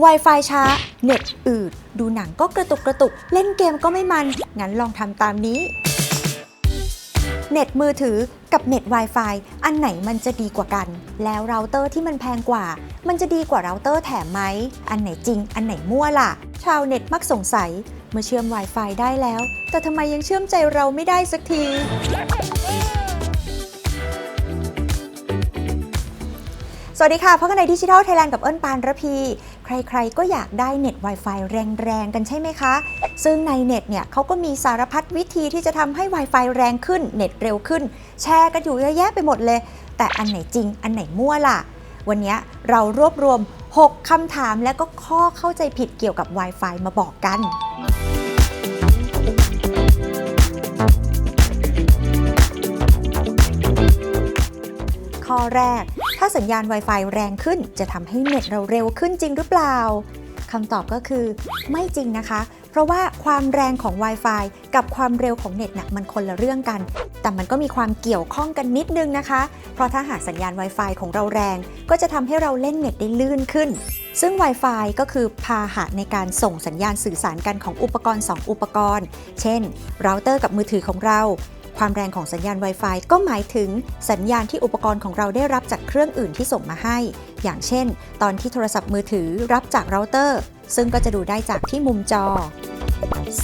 Wi-Fi ช้า เน็ตอืด ดูหนังก็กระตุกกระตุก เล่นเกมก็ไม่มัน งั้นลองทำตามนี้ เน็ตมือถือกับเน็ต Wi-Fi อันไหนมันจะดีกว่ากัน แล้วเราเตอร์ที่มันแพงกว่า มันจะดีกว่าเราเตอร์แถมไหม อันไหนจริง อันไหนมั่วล่ะ ชาวเน็ตมักสงสัย เมื่อเชื่อม Wi-Fi ได้แล้ว แต่ทำไมยังเชื่อมใจเราไม่ได้สักทีสวัสดีค่ะพบกันในดิจิทัลไทยแลนด์กับเอิญปานระพี ใครๆ ก็อยากได้เน็ต Wi-Fi แรงๆ กันใช่ไหมคะ ซึ่งในเน็ตเนี่ยเขาก็มีสารพัดวิธีที่จะทำให้ Wi-Fi แรงขึ้น เน็ตเร็วขึ้น แชร์กันอยู่เยอะแยะไปหมดเลย แต่อันไหนจริง อันไหนมั่วล่ะ วันนี้เรารวบรวม 6คำถามและก็ข้อเข้าใจผิดเกี่ยวกับ Wi-Fi มาบอกกันข้อแรก ถ้าสัญญาณ Wi-Fi แรงขึ้นจะทำให้เน็ตเราเร็วขึ้นจริงหรือเปล่าคำตอบก็คือไม่จริงนะคะ เพราะว่าความแรงของ Wi-Fi กับความเร็วของเน็ตน่ะมันคนละเรื่องกัน แต่มันก็มีความเกี่ยวข้องกันนิดนึงนะคะ เพราะถ้าหากสัญญาณ Wi-Fi ของเราแรง ก็จะทำให้เราเล่นเน็ตได้ลื่นขึ้น ซึ่ง Wi-Fi ก็คือพาหะในการส่งสัญญาณสื่อสารกันของอุปกรณ์ 2 อุปกรณ์ เช่นเราเตอร์กับมือถือของเรา ความแรงของสัญญาณ Wi-Fi ก็หมายถึงสัญญาณที่อุปกรณ์ของเราได้รับจากเครื่องอื่นที่ส่งมาให้ อย่างเช่น ตอนที่โทรศัพท์มือถือรับจากเราเตอร์ ซึ่งก็จะดูได้จากที่มุมจอ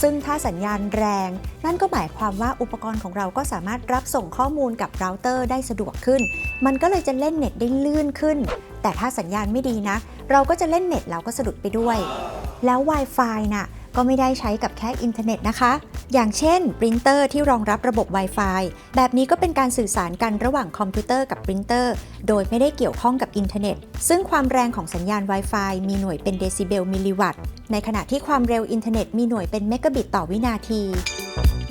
ซึ่งถ้าสัญญาณแรง นั่นก็หมายความว่าอุปกรณ์ของเราก็สามารถรับส่งข้อมูลกับเราเตอร์ได้สะดวกขึ้น มันก็เลยจะเล่นเน็ตได้ลื่นขึ้น แต่ถ้าสัญญาณไม่ดีนะ เราก็จะเล่นเน็ตเราก็สะดุดไปด้วย แล้ว Wi-Fi น่ะ ก็ไม่ได้ใช้กับแค่อินเทอร์เน็ตนะคะ อย่างเช่นปรินเตอร์ที่รองรับระบบ Wi-Fi แบบนี้ก็เป็นการสื่อสารกันระหว่างคอมพิวเตอร์กับปรินเตอร์โดยไม่ได้เกี่ยวข้องกับอินเทอร์เน็ต ซึ่งความแรงของสัญญาณ Wi-Fi มีหน่วยเป็นเดซิเบลมิลลิวัตต์ ในขณะที่ความเร็วอินเทอร์เน็ตมีหน่วยเป็นเมกะบิตต่อวินาที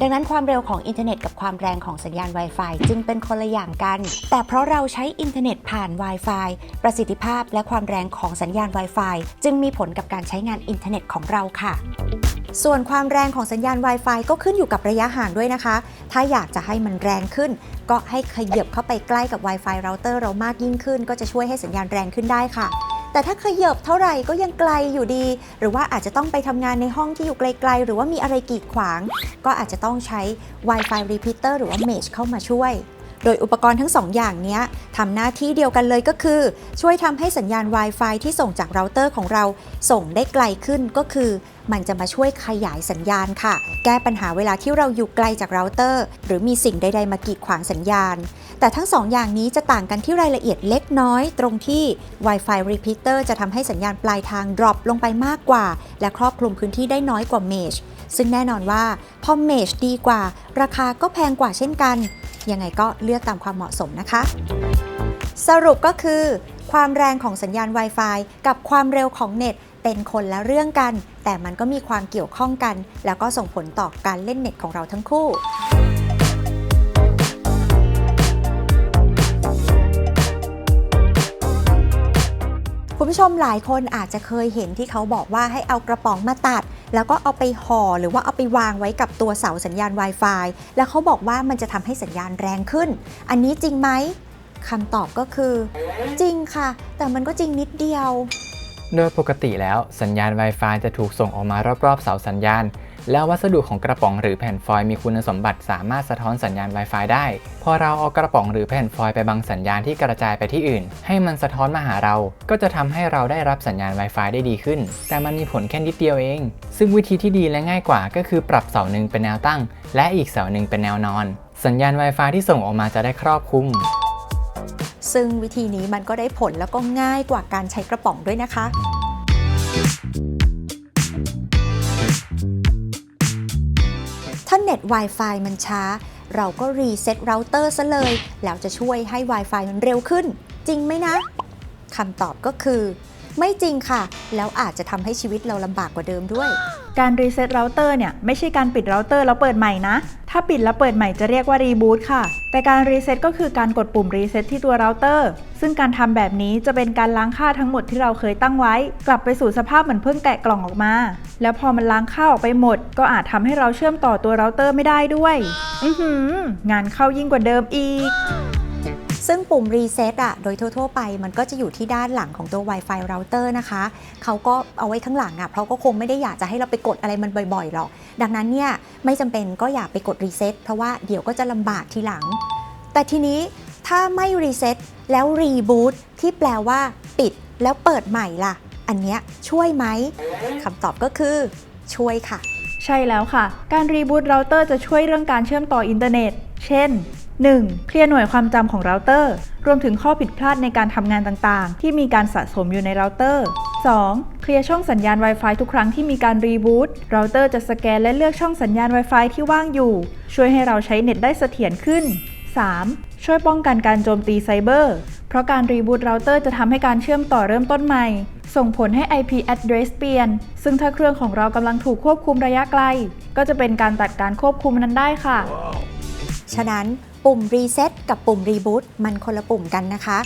ดังนั้นความเร็วของอินเทอร์เน็ตกับความแรงของสัญญาณ Wi-Fi จึงเป็นคนละอย่างกัน แต่เพราะเราใช้อินเทอร์เน็ตผ่าน Wi-Fi ประสิทธิภาพและความแรงของสัญญาณ Wi-Fi จึงมีผลกับการใช้งานอินเทอร์เน็ตของเราค่ะ ส่วนความแรงของสัญญาณ Wi-Fi ก็ขึ้นอยู่กับระยะห่างด้วยนะคะ ถ้าอยากจะให้มันแรงขึ้น ก็ให้ขยับเข้าไปใกล้กับ Wi-Fi เราเตอร์เรามากยิ่งขึ้น ก็จะช่วยให้สัญญาณแรงขึ้นได้ค่ะ แต่ถ้าขยับเท่าไหร่ก็ยังไกลอยู่ดี หรือว่าอาจจะต้องไปทำงานในห้องที่อยู่ไกล ๆ หรือว่ามีอะไรกีดขวาง ก็อาจจะต้องใช้ Wi-Fi repeater หรือว่า mesh เข้ามาช่วย โดยอุปกรณ์ทั้ง2ออย่างนี้ทำหน้าที่เดียวกันเลยก็คือ ช่วยทำให้สัญญาณ Wi-Fi ที่ส่งจากเราเตอร์ของเรา ส่งได้ไกลขึ้นก็คือ มันจะมาช่วยขยายสัญญาณค่ะ แก้ปัญหาเวลาที่เราอยู่ไกลจากเราเตอร์ หรือมีสิ่งใด ๆ มากีดขวางสัญญาณ แต่ทั้ง 2ออย่างนี้จะต่างกันที่รายละเอียดเล็กน้อย ตรงที่ Wi-Fi repeater จะทำให้สัญญาณปลายทาง drop ลงไปมากกว่า และครอบคลุมพื้นที่ได้น้อยกว่า mesh ซึ่งแน่นอนว่าพอ mesh ดีกว่า ราคาก็แพงกว่าเช่นกัน ยังไงก็เลือกตามความเหมาะสมนะคะ สรุปก็คือ ความแรงของสัญญาณ Wi-Fi กับความเร็วของเน็ตเป็นคนละเรื่องกัน แต่มันก็มีความเกี่ยวข้องกัน แล้วก็ส่งผลต่อการเล่นเน็ตของเราทั้งคู่ ผู้ชมหลายคนอาจจะเคยเห็นที่เขาบอกว่าให้เอากระป๋องมาตัด แล้วก็เอาไปห่อหรือว่าเอาไปวางไว้กับตัวเสาสัญญาณ Wi-Fi แล้วเขาบอกว่ามันจะทำให้สัญญาณแรงขึ้น อันนี้จริงไหมคำตอบก็คือ จริงค่ะ แต่มันก็จริงนิดเดียว โดยปกติแล้วสัญญาณ Wi-Fi จะถูกส่งออกมารอบๆ เสาสัญญาณ แล้ววัสดุของกระป๋องหรือแผ่นฟอยล์มีคุณสมบัติสามารถสะท้อนสัญญาณ Wi-Fi ได้ พอเราเอากระป๋องหรือแผ่นฟอยล์ไปบังสัญญาณที่กระจายไปที่อื่น ให้มันสะท้อนมาหาเรา ก็จะทำให้เราได้รับสัญญาณ Wi-Fi ได้ดีขึ้น แต่มันมีผลแค่นิดเดียวเอง ซึ่งวิธีที่ดีและง่ายกว่าก็คือปรับเสาหนึ่งเป็นแนวตั้ง และอีกเสาหนึ่งเป็นแนวนอน สัญญาณ Wi-Fi ที่ส่งออกมาจะได้ครอบคลุมซึ่งวิธีนี้มันก็ได้ผลแล้วก็ง่ายกว่าการใช้กระป๋องด้วยนะคะ เน็ต Wi-Fi มันช้า เราก็รีเซ็ตเราเตอร์ซะเลย แล้วจะช่วยให้ Wi-Fi มันเร็วขึ้น จริงไหมนะคำตอบก็คือ ไม่จริงค่ะ แล้วอาจจะทำให้ชีวิตเราลำบากกว่าเดิมด้วย การรีเซ็ตเราเตอร์เนี่ยไม่ใช่การปิดเราเตอร์แล้วเปิดใหม่นะ ถ้าปิดแล้วเปิดใหม่จะเรียกว่ารีบูตค่ะ แต่การรีเซ็ตก็คือการกดปุ่มรีเซ็ตที่ตัวเราเตอร์ ซึ่งการทำแบบนี้จะเป็นการล้างค่าทั้งหมดที่เราเคยตั้งไว้ กลับไปสู่สภาพเหมือนเพิ่งแกะกล่องออกมา แล้วพอมันล้างค่าออกไปหมด ก็อาจทำให้เราเชื่อมต่อตัวเราเตอร์ไม่ได้ด้วย อือหืองานเข้ายิ่งกว่าเดิมอีก ซึ่งปุ่ม reset อะโดยทั่ว ๆ ไปมันก็จะอยู่ที่ด้านหลังของตัว Wi-Fi router นะคะเขาก็เอาไว้ข้างหลังอะเพราะก็คงไม่ได้อยากจะให้เราไปกดอะไรมันบ่อยๆหรอก ดังนั้นเนี่ยไม่จำเป็นก็อย่าไปกด reset เพราะว่าเดี๋ยวก็จะลำบากทีหลัง แต่ทีนี้ถ้าไม่ reset แล้ว reboot ที่แปลว่าปิดแล้วเปิดใหม่ล่ะ อันเนี้ยช่วยไหมคำตอบก็คือช่วยค่ะ ใช่แล้วค่ะ การรีบูตเราเตอร์จะช่วยเรื่องการเชื่อมต่ออินเทอร์เน็ต เช่น 1. เคลียร์หน่วยความจำของเราเตอร์ รวมถึงข้อผิดพลาดในการทำงานต่างๆ ที่มีการสะสมอยู่ในเราเตอร์ 2. เคลียร์ช่องสัญญาณ Wi-Fi ทุกครั้งที่มีการรีบูตเราเตอร์จะสแกนและเลือกช่องสัญญาณ Wi-Fi ที่ว่างอยู่ ช่วยให้เราใช้เน็ตได้เสถียรขึ้น 3. ช่วยป้องกันการโจมตีไซเบอร์ เพราะการรีบูตเราเตอร์จะทำให้การเชื่อมต่อเริ่มต้นใหม่ ส่งผลให้ IP address เปลี่ยน ซึ่งถ้าเครื่องของเรากำลังถูกควบคุมระยะไกล ก็จะเป็นการตัดการควบคุมนั้นได้ค่ะ ฉะนั้น ปุ่ม reset กับปุ่ม reboot มันคนละปุ่มกันนะคะ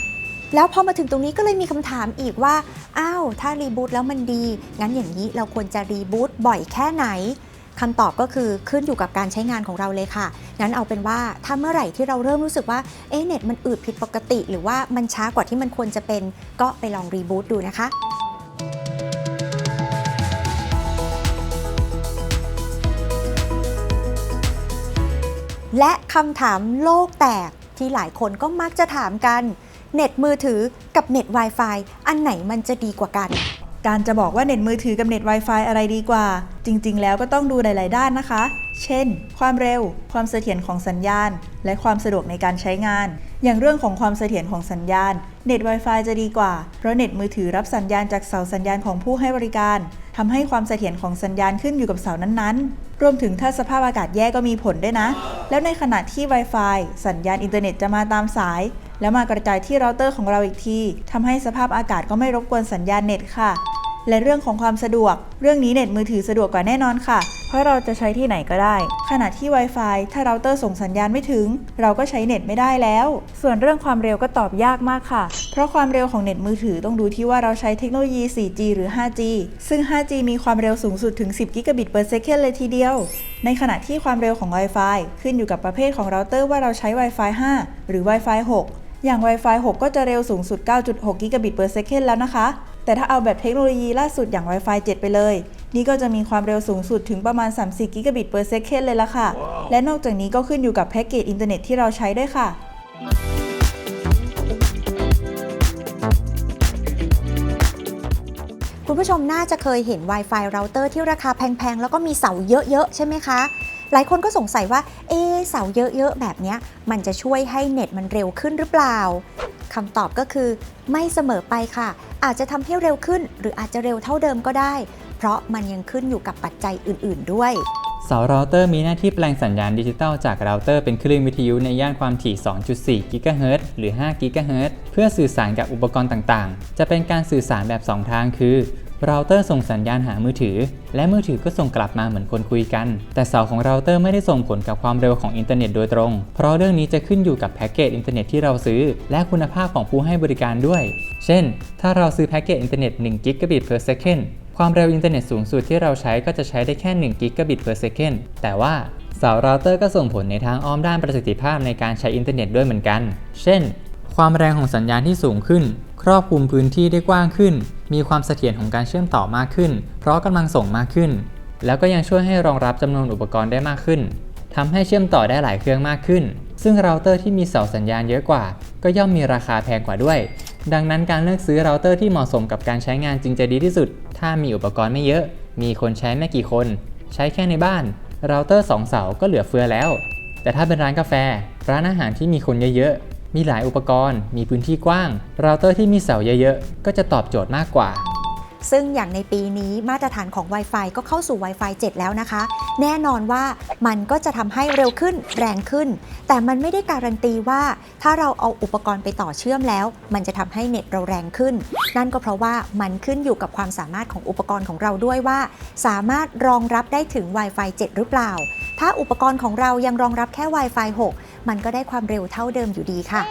แล้วพอมาถึงตรงนี้ก็เลยมีคำถามอีกว่า อ้าว ถ้า reboot แล้วมันดี งั้นอย่างนี้เราควรจะ reboot บ่อยแค่ไหนคำตอบก็คือขึ้นอยู่กับการใช้งานของเราเลยค่ะ งั้นเอาเป็นว่าถ้าเมื่อไหร่ที่เราเริ่มรู้สึกว่า เอ๊ะเน็ตมันอืดผิดปกติ หรือว่ามันช้ากว่าที่มันควรจะเป็น ก็ไปลอง reboot ดูนะคะ และคำถามโลกแตกที่หลายคนก็มักจะถามกัน เน็ตมือถือกับเน็ต Wi-Fi อันไหนมันจะดีกว่ากัน การจะบอกว่าเน็ตมือถือกับเน็ต Wi-Fi อะไรดีกว่า จริง ๆ แล้วก็ต้องดูหลาย ๆ ด้านนะคะ เช่น ความเร็ว ความเสถียรของสัญญาณ และความสะดวกในการใช้งาน อย่างเรื่องของความเสถียรของสัญญาณ เน็ต Wi-Fi จะดีกว่า เพราะเน็ตมือถือรับสัญญาณจากเสาสัญญาณของผู้ให้บริการทำให้ความเสถียรของสัญญาณขึ้นอยู่กับเสานั้นๆ รวมถึงถ้าสภาพอากาศแย่ก็มีผลด้วยนะ แล้วในขณะที่ Wi-Fi สัญญาณอินเทอร์เน็ตจะมาตามสาย แล้วมากระจายที่เราเตอร์ของเราอีกทีทำให้สภาพอากาศก็ไม่รบกวนสัญญาณเน็ตค่ะ และเรื่องของความสะดวก เรื่องนี้เน็ตมือถือสะดวกกว่าแน่นอนค่ะ เพราะเราจะใช้ที่ไหนก็ได้ ขณะที่ Wi-Fi ถ้าเราเตอร์ส่งสัญญาณไม่ถึง เราก็ใช้เน็ตไม่ได้แล้ว ส่วนเรื่องความเร็วก็ตอบยากมากค่ะ เพราะความเร็วของเน็ตมือถือต้องดูที่ว่าเราใช้เทคโนโลยี 4G หรือ 5G ซึ่ง 5G มีความเร็วสูงสุดถึง 10 กิกะบิต per second เลยทีเดียว ในขณะที่ความเร็วของ Wi-Fi ขึ้นอยู่กับประเภทของเราเตอร์ว่าเราใช้ Wi-Fi 5 หรือ Wi-Fi 6อย่าง Wi-Fi 6 ก็จะเร็วสูงสุด 9.6 กิกะบิต per second แล้วนะคะ แต่ถ้าเอาแบบเทคโนโลยีล่าสุดอย่าง Wi-Fi 7 ไปเลย นี่ก็จะมีความเร็วสูงสุดถึงประมาณ30กิกะบิต per second เลยละค่ะและนอกจากนี้ก็ขึ้นอยู่กับแพ็กเกจอินเทอร์เน็ตที่เราใช้ด้วยค่ะคุณผู้ชมน่าจะเคยเห็น Wi-Fi router ที่ราคาแพง ๆ แล้วก็มีเสาเยอะ ๆ ใช่ไหมคะ หลายคนก็สงสัยว่า เอะเสาเยอะ ๆ แบบเนี้ยมันจะช่วยให้เน็ตมันเร็วขึ้นหรือเปล่า คำตอบก็คือ ไม่เสมอไปค่ะ อาจจะทำให้เร็วขึ้น หรืออาจจะเร็วเท่าเดิมก็ได้ เพราะมันยังขึ้นอยู่กับปัจจัยอื่น ๆ ด้วยเสาเราเตอร์มีหน้าที่แปลงสัญญาณดิจิตอลจากเราเตอร์เป็นคลื่นวิทยุในย่านความถี่ 2.4 กิกะเฮิรตซ์หรือ 5 กิกะเฮิรตซ์เพื่อสื่อสารกับอุปกรณ์ต่างๆ จะเป็นการสื่อสารแบบ 2 ทางคือ เราเตอร์ส่งสัญญาณหามือถือ และมือถือก็ส่งกลับมาเหมือนคนคุยกัน แต่เสาของเราเตอร์ไม่ได้ส่งผลกับความเร็วของอินเทอร์เน็ตโดยตรง เพราะเรื่องนี้จะขึ้นอยู่กับแพ็กเกจอินเทอร์เน็ตที่เราซื้อ และคุณภาพของผู้ให้บริการด้วย เช่น ถ้าเราซื้อแพ็กเกจอินเทอร์เน็ต1กิกะบิต per second ความเร็วอินเทอร์เน็ตสูงสุดที่เราใช้ก็จะใช้ได้แค่1กิกะบิต per second แต่ว่าเสาเราเตอร์ก็ส่งผลในทางอ้อมด้านประสิทธิภาพในการใช้อินเทอร์เน็ตด้วยเหมือนกัน เช่น ความแรงของสัญญาณที่สูงขึ้น ครอบคลุมพื้นที่ได้กว้างขึ้น มีความเสถียรของการเชื่อมต่อมากขึ้น เพราะกำลังส่งมากขึ้น แล้วก็ยังช่วยให้รองรับจำนวนอุปกรณ์ได้มากขึ้นทำให้เชื่อมต่อได้หลายเครื่องมากขึ้น ซึ่งเราเตอร์ที่มีเสาสัญญาณเยอะกว่า ก็ย่อมมีราคาแพงกว่าด้วย ดังนั้นการเลือกซื้อเราเตอร์ที่เหมาะสมกับการใช้งานจึงจะดีที่สุด ถ้ามีอุปกรณ์ไม่เยอะ มีคนใช้ไม่กี่คน ใช้แค่ในบ้าน เราเตอร์2เสาก็เหลือเฟือแล้ว แต่ถ้าเป็นร้านกาแฟ ร้านอาหารที่มีคนเยอะๆ มีหลายอุปกรณ์ มีพื้นที่กว้าง เราเตอร์ที่มีเสาเยอะๆ ก็จะตอบโจทย์มากกว่า ซึ่งอย่างในปีนี้มาตรฐานของ Wi-Fi ก็เข้าสู่ Wi-Fi 7 แล้วนะคะ แน่นอนว่ามันก็จะทำให้เร็วขึ้นแรงขึ้น แต่มันไม่ได้การันตีว่า ถ้าเราเอาอุปกรณ์ไปต่อเชื่อมแล้ว มันจะทำให้เน็ตเราแรงขึ้น นั่นก็เพราะว่ามันขึ้นอยู่กับความสามารถของอุปกรณ์ของเราด้วยว่า สามารถรองรับได้ถึง Wi-Fi 7 หรือเปล่า ถ้าอุปกรณ์ของเรายังรองรับแค่ Wi-Fi 6 มันก็ได้ความเร็วเท่าเดิมอยู่ดีค่ะ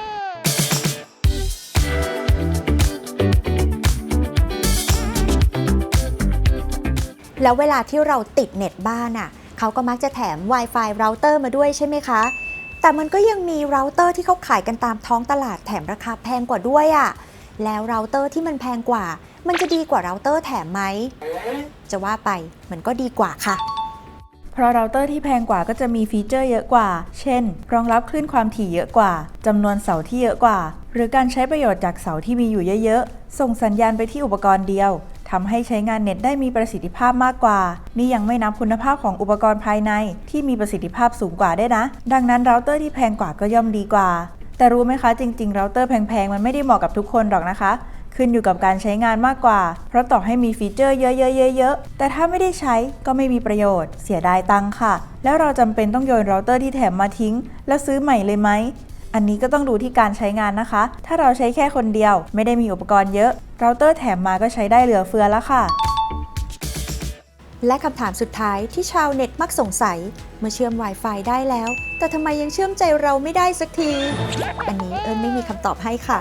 แล้วเวลาที่เราติดเน็ตบ้านอะเขาก็มักจะแถม Wi-Fi router มาด้วยใช่ไหมคะ แต่มันก็ยังมีเราเตอร์ที่เขาขายกันตามท้องตลาดแถมราคาแพงกว่าด้วยอะ่ะ แล้วเราเตอร์ที่มันแพงกว่า มันจะดีกว่าเราเตอร์แถมไหม จะว่าไปมันก็ดีกว่าค่ะ ราะเราเตอร์ที่แพงกว่าก็จะมีฟีเจอร์เยอะกว่า เช่น รองรับคลื่นความถี่เยอะกว่าจำนวนเสาที่เยอะกว่า หรือการใช้ประโยชน์จากเสาที่มีอยู่เยอะๆ ส่งสัญญาณไปที่อุปกรณ์เดียวทำให้ใช้งานเน็ตได้มีประสิทธิภาพมากกว่า นี่ยังไม่นับคุณภาพของอุปกรณ์ภายในที่มีประสิทธิภาพสูงกว่าได้นะ ดังนั้นเราเตอร์ที่แพงกว่าก็ย่อมดีกว่า แต่รู้ไหมคะจริงๆเราเตอร์แพงๆมันไม่ได้เหมาะกับทุกคนหรอกนะคะ ขึ้นอยู่กับการใช้งานมากกว่า เพราะต่อให้มีฟีเจอร์เยอะๆๆ แต่ถ้าไม่ได้ใช้ก็ไม่มีประโยชน์ เสียดายตังค่ะ แล้วเราจำเป็นต้องโยนเราเตอร์ที่แถมมาทิ้ง แล้วซื้อใหม่เลยไหม อันนี้ก็ต้องดูที่การใช้งานนะคะ ถ้าเราใช้แค่คนเดียว ไม่ได้มีอุปกรณ์เยอะเราเตอร์แถมมาก็ใช้ได้เหลือเฟือแล้วค่ะและคำถามสุดท้ายที่ชาวเน็ตมักสงสัย เมื่อเชื่อม Wi-Fi ได้แล้ว แต่ทำไมยังเชื่อมใจเราไม่ได้สักที อันนี้เอิญไม่มีคำตอบให้ค่ะ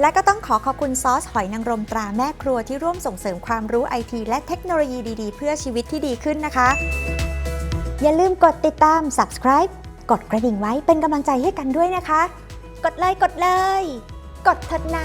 และก็ต้องขอขอบคุณซอสหอยนางรมตราแม่ครัวที่ร่วมส่งเสริมความรู้ไอทีและเทคโนโลยีดีๆ เพื่อชีวิตที่ดีขึ้นนะคะ อย่าลืมกดติดตาม subscribe กดกระดิ่งไว้เป็นกำลังใจให้กันด้วยนะคะ กดเลยกดเลย กดเถิดนะ